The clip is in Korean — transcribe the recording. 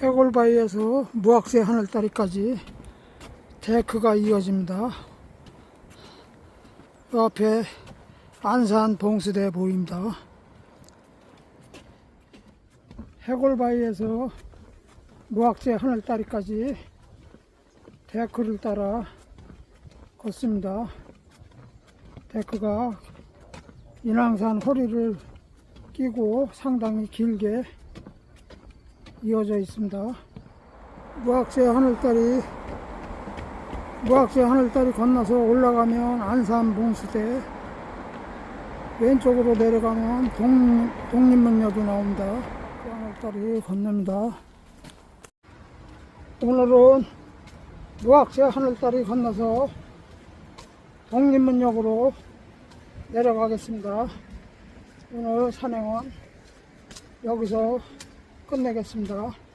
해골바위에서 무악새 하늘다리까지 데크가 이어집니다. 그 앞에 안산 봉수대 보입니다. 해골바위에서 무악새 하늘다리까지 데크를 따라 걷습니다. 데크가 인왕산 허리를 끼고 상당히 길게 이어져 있습니다. 무악새 하늘다리 무악새 하늘다리 건너서 올라가면 안산 봉수대 왼쪽으로 내려가면 동, 독립문역이 나옵니다. 그 하늘다리 건넙니다. 오늘은 무악새 하늘다리 건너서 독립문역으로 내려가겠습니다. 오늘 산행은 여기서 끝내겠습니다.